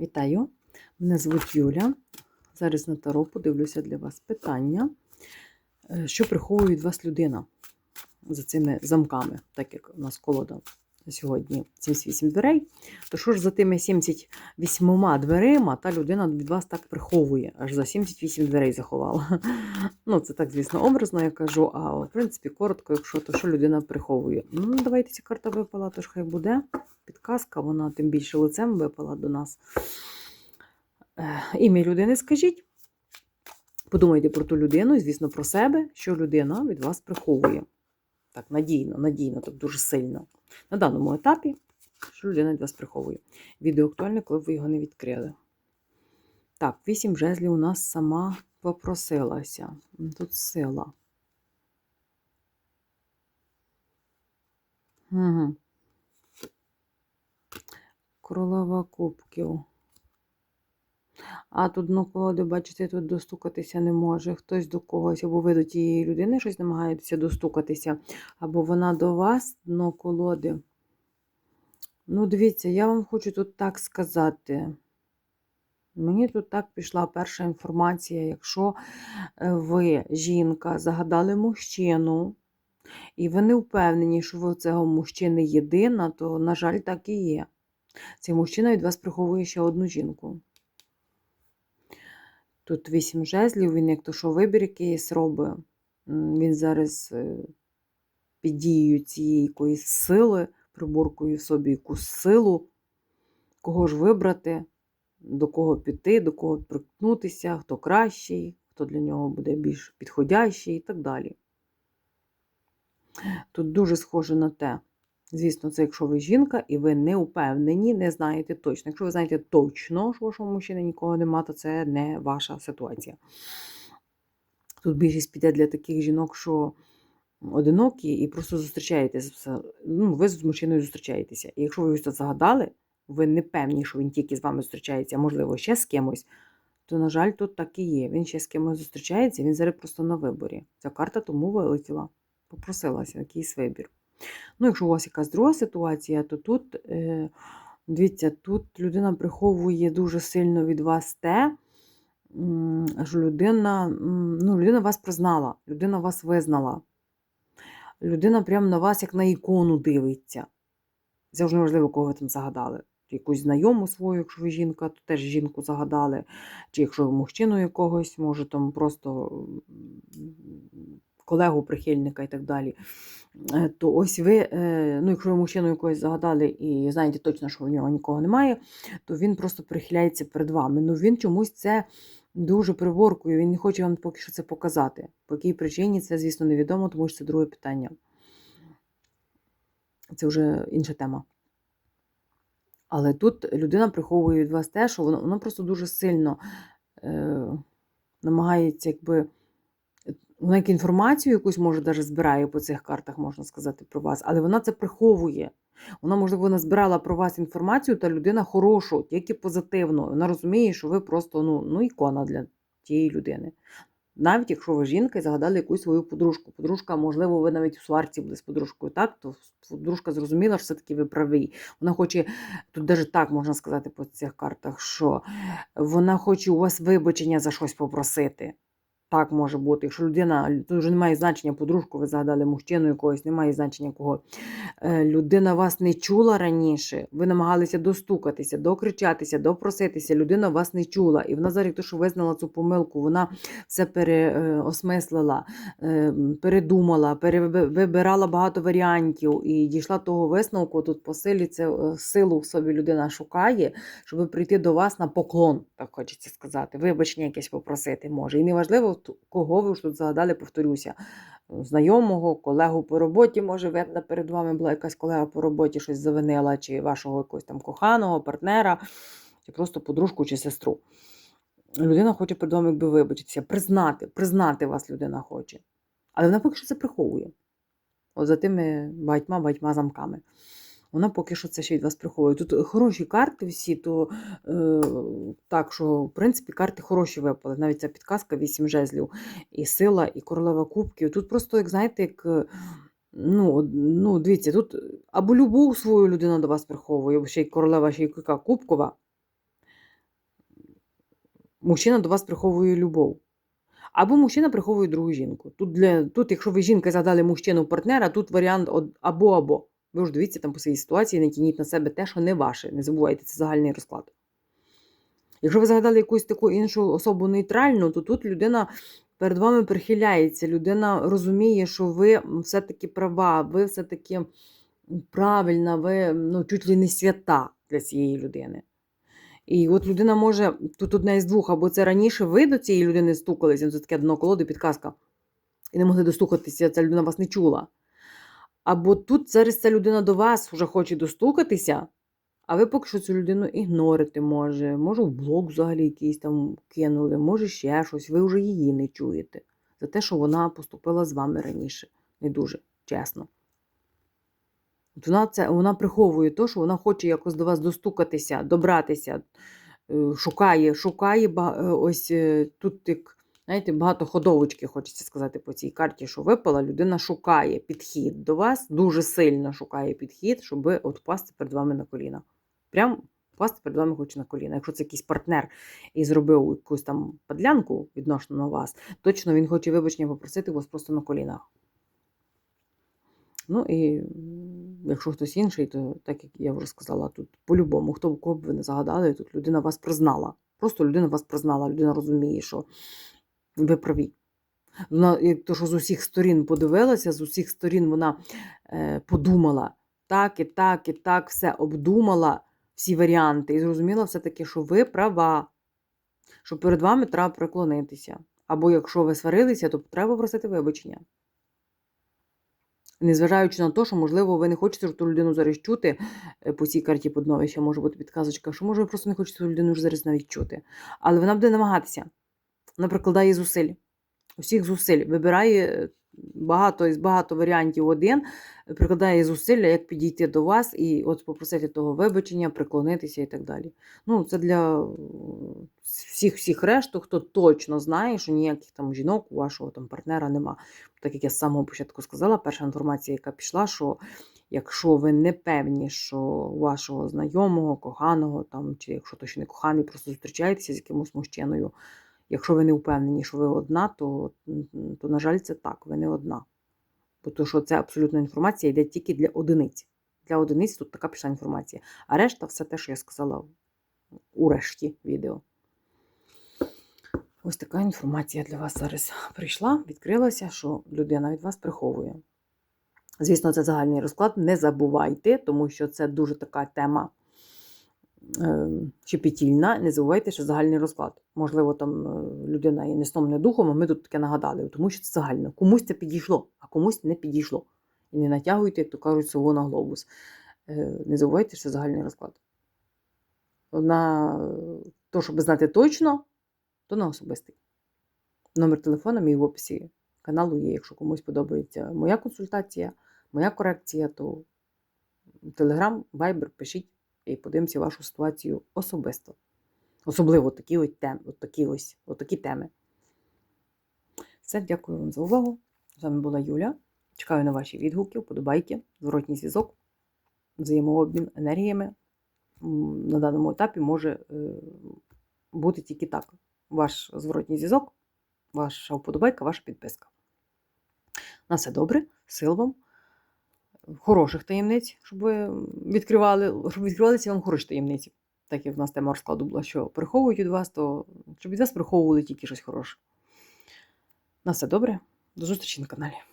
Вітаю! Мене звуть Юля. Зараз на Таро подивлюся для вас питання, Е, що приховує від вас людина за цими замками, так як у нас колода сьогодні 78 дверей. То що ж за тими 78 дверима та людина від вас так приховує, аж за 78 дверей заховала. Ну, це так, звісно, образно я кажу, а в принципі, коротко, якщо то що людина приховує. Ну, давайте ця карта випала, то ж хай буде. Підказка, вона тим більше лицем випала до нас. Ім'я людини скажіть. Подумайте про ту людину звісно, про себе, що людина від вас приховує. Так, надійно, надійно, так дуже сильно. На даному етапі, що людина від вас приховує. Відео актуальне, коли ви його не відкрили. Так, вісім жезлів у нас сама попросилася. Тут сила. Угу. Королева кубків. А тут дно колоди, бачите, тут достукатися не може. Хтось до когось, або ви до тієї людини щось намагаєтеся достукатися, або вона до вас дно колоди. Ну, дивіться, я вам хочу тут так сказати. Мені тут так пішла перша інформація, якщо е, ви, жінка, загадали мужчину, і ви не впевнені, що ви у цього мужчини єдина, то, на жаль, так і є. Цей мужчина від вас приховує ще одну жінку. Тут вісім жезлів, він як то що вибір якийсь робить. Він зараз е, під дією цієї якоїсь сили, приборкує в собі якусь силу, кого ж вибрати, до кого піти, до кого прикнутися, хто кращий, хто для нього буде більш підходящий і так далі. Тут дуже схоже на те. Звісно, це якщо ви жінка і ви не впевнені, не знаєте точно. Якщо ви знаєте точно, що вашого мужчини нікого нема, то це не ваша ситуація. Тут більшість піде для таких жінок, що одинокі і просто зустрічаєтеся. Ну, ви з мужчиною зустрічаєтеся. І якщо ви це загадали, ви не певні, що він тільки з вами зустрічається, а можливо, ще з кимось, то, на жаль, тут так і є. Він ще з кимось зустрічається, він зараз просто на виборі. Ця карта тому вилетіла, попросилася якийсь вибір. Ну, якщо у вас якась друга ситуація, то тут, е, дивіться, тут людина приховує дуже сильно від вас те, що людина, ну, людина вас признала, людина вас визнала. Людина прямо на вас, як на ікону, дивиться. Це вже неважливо, кого ви там загадали. Якусь знайому свою, якщо ви жінка, то теж жінку загадали. Чи якщо ви мужчину якогось, може там просто колегу, прихильника і так далі. Е, То ось ви, е, ну, якщо ви мужчину якогось загадали і знаєте точно, що в нього нікого немає, то він просто прихиляється перед вами. Ну він чомусь це дуже приборкує, він не хоче вам поки що це показати. По якій причині це, звісно, невідомо, тому що це друге питання. Це вже інша тема. Але тут людина приховує від вас те, що вона, вона просто дуже сильно е, намагається, якби. Вона як інформацію якусь, може, навіть збирає по цих картах, можна сказати, про вас, але вона це приховує. Вона, можливо, вона збирала про вас інформацію, та людина хорошу, тільки позитивно. Вона розуміє, що ви просто ну, ну, ікона для тієї людини. Навіть якщо ви жінка і загадали якусь свою подружку. Подружка, можливо, ви навіть у сварці були з подружкою, так, то подружка зрозуміла, що все-таки ви правий. Вона хоче, тут навіть так можна сказати по цих картах, що вона хоче у вас вибачення за щось попросити. Так може бути. Якщо людина, тут вже немає значення подружку, ви згадали мужчину якогось, немає значення кого. Е, Людина вас не чула раніше, ви намагалися достукатися, докричатися, допроситися. Людина вас не чула. І вона зараз, то, що визнала цю помилку, вона все переосмислила, е, передумала, перевибирала багато варіантів і дійшла того висновку. Тут по е, силу в собі людина шукає, щоб прийти до вас на поклон, так хочеться сказати. Вибачення якесь попросити може. І неважливо, ту- кого ви ж тут загадали, повторюся. Знайомого, колегу по роботі, може, видно, перед вами була якась колега по роботі, щось завинила, чи вашого якогось там коханого, партнера, чи просто подружку чи сестру. Людина хоче перед вами якби вибачитися, признати, признати вас людина хоче. Але вона поки що це приховує. От за тими багатьма-багатьма замками. Вона поки що це ще від вас приховує. Тут хороші карти всі, то е, так, що, в принципі, карти хороші випали. Навіть ця підказка 8 жезлів, і сила, і королева кубків. Тут просто, як знаєте, як. е, Ну, ну, дивіться, тут або любов свою людина до вас приховує, ще й королева, ще й яка кубкова. мужчина до вас приховує любов. Або мужчина приховує другу жінку. Тут, для, тут якщо ви жінка задали мужчину партнера, тут варіант або-або. Ви ж дивіться там по своїй ситуації, не тяніть на себе те, що не ваше. Не забувайте, це загальний розклад. Якщо ви загадали якусь таку іншу особу нейтральну, то тут людина перед вами прихиляється, людина розуміє, що ви все-таки права, ви все-таки правильна, ви ну, чуть ли не свята для цієї людини. І от людина може, тут одна із двох, або це раніше ви до цієї людини стукалися, це таке дно колоди, підказка, і не могли достукатися, ця людина вас не чула. Або тут зараз ця людина до вас вже хоче достукатися, а ви поки що цю людину ігнорите може, може в блок взагалі якийсь там кинули, може ще щось, ви вже її не чуєте за те, що вона поступила з вами раніше. Не дуже чесно. От вона, це, вона приховує те, що вона хоче якось до вас достукатися, добратися, е, шукає, шукає е, ось е, тут як, знаєте, багато ходовочки, хочеться сказати, по цій карті, що випала, людина шукає підхід до вас, дуже сильно шукає підхід, щоб от впасти перед вами на коліна. Прям впасти перед вами хоче на коліна. Якщо це якийсь партнер і зробив якусь там подлянку відносно на вас, точно він хоче вибачення попросити вас просто на колінах. Ну і якщо хтось інший, то так як я вже сказала, тут по-любому, хто б кого б ви не загадали, тут людина вас признала. Просто людина вас признала, людина розуміє, що ви праві. Вона, то, що з усіх сторін подивилася, з усіх сторін вона е, подумала так і так, і так, все обдумала, всі варіанти, і зрозуміла все-таки, що ви права, що перед вами треба преклонитися. Або якщо ви сварилися, то треба просити вибачення. Незважаючи на те, що, можливо, ви не хочете ту людину зараз чути е, по цій карті поднові, ще може бути підказочка, що може ви просто не хочете ту людину зараз навіть чути. Але вона буде намагатися. Вона прикладає зусиль. Усіх зусиль. Вибирає е, багато із багато варіантів один, прикладає зусилля, як підійти до вас і от попросити того вибачення, приклонитися і так далі. Ну, це для е, всіх всіх решту, хто точно знає, що ніяких там жінок у вашого там партнера нема. Так як я з самого початку сказала, перша інформація, яка пішла, що якщо ви не певні, що вашого знайомого, коханого, там, чи якщо то ще не коханий, просто зустрічаєтеся з якимось мужчиною, якщо ви не впевнені, що ви одна, то, то на жаль, це так, ви не одна. Бо то, що це абсолютна інформація йде тільки для одиниць. Для одиниць тут така пішла інформація. А решта все те, що я сказала у решті відео. Ось така інформація для вас зараз прийшла, відкрилася, що людина від вас приховує. Звісно, це загальний розклад. Не забувайте, тому що це дуже така тема щепетільна. Не забувайте, що загальний розклад. Можливо, там е, людина є не сном, не духом, а ми тут таке нагадали, тому що це загально. Комусь це підійшло, а комусь не підійшло. І не натягуйте, як то кажуть, свого на глобус. Е, Не забувайте, що загальний розклад. На то, щоб знати точно, то на особистий. Номер телефона мій в описі каналу є. Якщо комусь подобається моя консультація, моя корекція, то Телеграм, Viber пишіть і подивимося вашу ситуацію особисто. Особливо такі ось теми, от такі ось от такі теми. Все, дякую вам за увагу. З вами була Юля. Чекаю на ваші відгуки, вподобайки, зворотній зв'язок, взаємообмін енергіями. На даному етапі може е, бути тільки так. Ваш зворотній зв'язок, ваша вподобайка, ваша підписка. На все добре, сил вам, хороших таємниць, щоб ви відкривали, щоб відкривалися вам хороші таємниці. Так як в нас тема розкладу була, що приховують від вас, то щоб від вас приховували тільки щось хороше. На все добре, до зустрічі на каналі.